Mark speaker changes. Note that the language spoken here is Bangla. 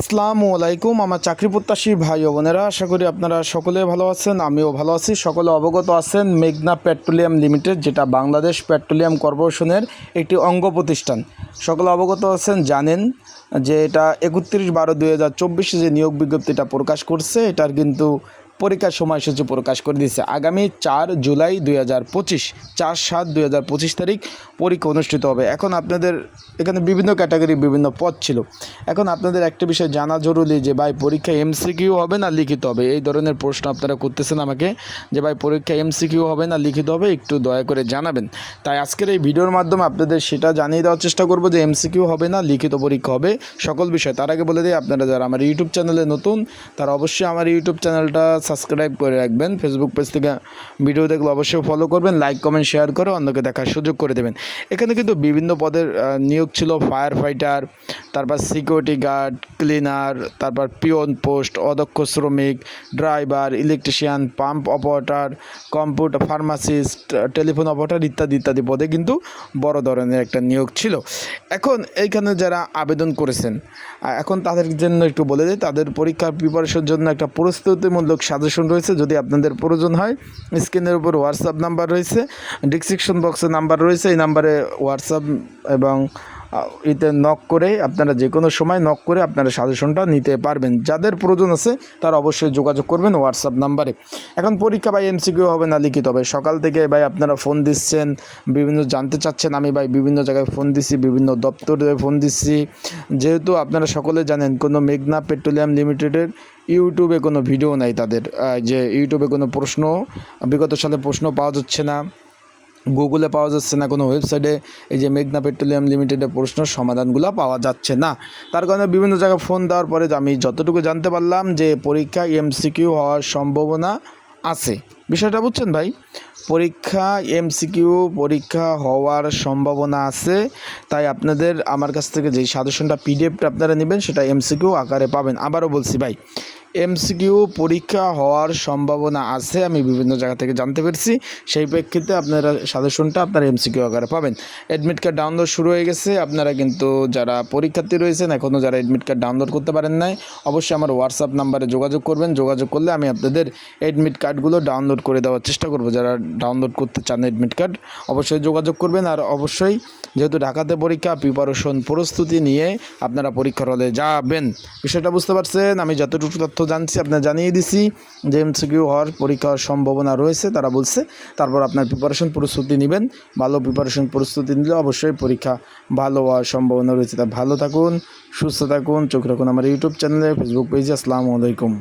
Speaker 1: আসসালামু আলাইকুম, আমার চাকরি প্রত্যাশী ভাই ও বোনেরা, আশা করি আপনারা সকলে ভালো আছেন, আমিও ভালো আছি। সকলে অবগত আছেন মেঘনা পেট্রোলিয়াম লিমিটেড, যেটা বাংলাদেশ পেট্রোলিয়াম কর্পোরেশনের একটি অঙ্গ প্রতিষ্ঠান। সকলে অবগত আছেন, জানেন যে এটা একত্রিশ বারো দুই হাজার চব্বিশে যে নিয়োগ বিজ্ঞপ্তিটা প্রকাশ করছে, এটার কিন্তু পরীক্ষার সময়সূচি প্রকাশ করে দিয়েছে। আগামী চার জুলাই দুই হাজার পঁচিশ, চার সাত দুই হাজার পঁচিশ তারিখ পরীক্ষা অনুষ্ঠিত হবে। এখন আপনাদের এখানে বিভিন্ন ক্যাটাগরি, বিভিন্ন পদ ছিল। এখন আপনাদের একটা বিষয় জানা জরুরি যে, ভাই, পরীক্ষা এমসিকিউ হবে না লিখিত হবে? এই ধরনের প্রশ্ন আপনারা করতেছেন আমাকে যে, ভাই, পরীক্ষা এমসিকিউ হবে না লিখিত হবে? একটু দয়া করে জানাবেন। তাই আজকের এই ভিডিওর মাধ্যমে আপনাদের সেটা জানিয়ে দেওয়ার চেষ্টা করব যে, এমসিকিউ হবে না, লিখিত পরীক্ষা হবে। সকল বিষয় তার আগে বলে দিই, আপনারা যারা আমার ইউটিউব চ্যানেলে নতুন, তারা অবশ্যই আমার ইউটিউব চ্যানেলটা সাবস্ক্রাইব করে রাখবেন। ফেসবুক পেজ থেকে ভিডিও দেখলে অবশ্যই ফলো করবেন লাইক কমেন্ট শেয়ার করে অন্যকে দেখার সুযোগ করে দেবেন। এখানে কিন্তু বিভিন্ন পদের নিয়োগ ছিল ফায়ার ফাইটার তারপর সিকিউরিটি গার্ড ক্লিনার তারপর পিওন পোস্ট অদক্ষ শ্রমিক driver electrician pump operator computer pharmacist telephone operator ইত্যাদি ইত্যাদি পদে কিন্তু বড় ধরনের একটা নিয়োগ ছিল। এখন এইখানে যারা আবেদন করেছেন এখন তাদের জন্য একটু বলে দিই, তাদের পরীক্ষার প্রিপারেশনের জন্য একটা প্রস্তুতিমূলক সাজেশন রয়েছে, যদি আপনাদের প্রয়োজন হয়, স্ক্রিনের উপর হোয়াটসঅ্যাপ নাম্বার রয়েছে ডিসক্রিপশন বক্সে নাম্বার রয়েছে, এই নাম্বারে হোয়াটসঅ্যাপ এবং এতে নক করে আপনারা যে কোনো সময় নক করে আপনারা সাজেশনটা নিতে পারবেন। যাদের প্রয়োজন আছে, তারা অবশ্যই যোগাযোগ করবেন হোয়াটসঅ্যাপ নাম্বারে এখন পরীক্ষা ভাই এমসিকিউ হবে না, লিখিত হবে। সকাল থেকে ভাই আপনারা ফোন দিচ্ছেন, বিভিন্ন জানতে চাচ্ছেন। আমি ভাই বিভিন্ন জায়গায় ফোন দিচ্ছি, বিভিন্ন দপ্তরে ফোন দিচ্ছি। যেহেতু আপনারা সকলে জানেন, কোনো মেঘনা পেট্রোলিয়াম লিমিটেডের ইউটিউবে কোনো ভিডিও নাই তাদের। যে ইউটিউবে কোনো প্রশ্ন, বিগত সালে প্রশ্ন পাওয়া যাচ্ছে না। গুগলে পাওয়া যাচ্ছে না, কোনো ওয়েবসাইটে এই যে মেঘনা পেট্রোলিয়াম লিমিটেডের প্রশ্নের সমাধানগুলো পাওয়া যাচ্ছে না। তার কারণে বিভিন্ন জায়গায় ফোন দেওয়ার পরে আমি যতটুকু জানতে পারলাম যে পরীক্ষা এমসিকিউ হওয়ার সম্ভাবনা আছে। বিষয়টা বুঝছেন ভাই? পরীক্ষা এমসিকিউ পরীক্ষা হওয়ার সম্ভাবনা আছে। তাই আপনাদের, আমার কাছ থেকে যেই সাজেশনটা পিডিএফটা আপনারা নেবেন, সেটা এমসিকিউ আকারে পাবেন। আবারও বলছি ভাই এমসিকিউ পরীক্ষা হওয়ার সম্ভাবনা আছে, আমি বিভিন্ন জায়গা থেকে জানতে পেরেছি। সেই প্রেক্ষিতে আপনারা সাজেশনটা আপনারা এমসিকিউ আকারে পাবেন। অ্যাডমিট কার্ড ডাউনলোড শুরু হয়ে গেছে, আপনারা কিন্তু যারা পরীক্ষার্থী রয়েছেন এখনও যারা অ্যাডমিট কার্ড ডাউনলোড করতে পারেন নাই, অবশ্যই আমার হোয়াটসঅ্যাপ নাম্বারে যোগাযোগ করবেন। যোগাযোগ করলে আমি আপনাদের অ্যাডমিট কার্ডগুলো ডাউনলোড করে দেওয়ার চেষ্টা করব। যারা ডাউনলোড করতে চান অ্যাডমিট কার্ড অবশ্যই যোগাযোগ করবেন। আর অবশ্যই যেহেতু ঢাকাতে পরীক্ষা প্রিপারেশন প্রস্তুতি নিয়ে আপনারা পরীক্ষার হলে যাবেন। বিষয়টা বুঝতে পারছেন? আমি যতটুকু তথ্য জানছি, আপনার জানিয়ে দিছি যে এমসিকিউ হওয়ার পরীক্ষা হওয়ার সম্ভাবনা রয়েছে, তারা বলছে। তারপর আপনার প্রিপারেশন প্রস্তুতি নেবেন। ভালো প্রিপারেশন প্রস্তুতি নিলে অবশ্যই পরীক্ষা ভালো হওয়ার সম্ভাবনা রয়েছে। তা ভালো থাকুন, সুস্থ থাকুন, চোখ রাখুন আমার ইউটিউব চ্যানেলে ফেসবুক পেজে আসসালামু আলাইকুম।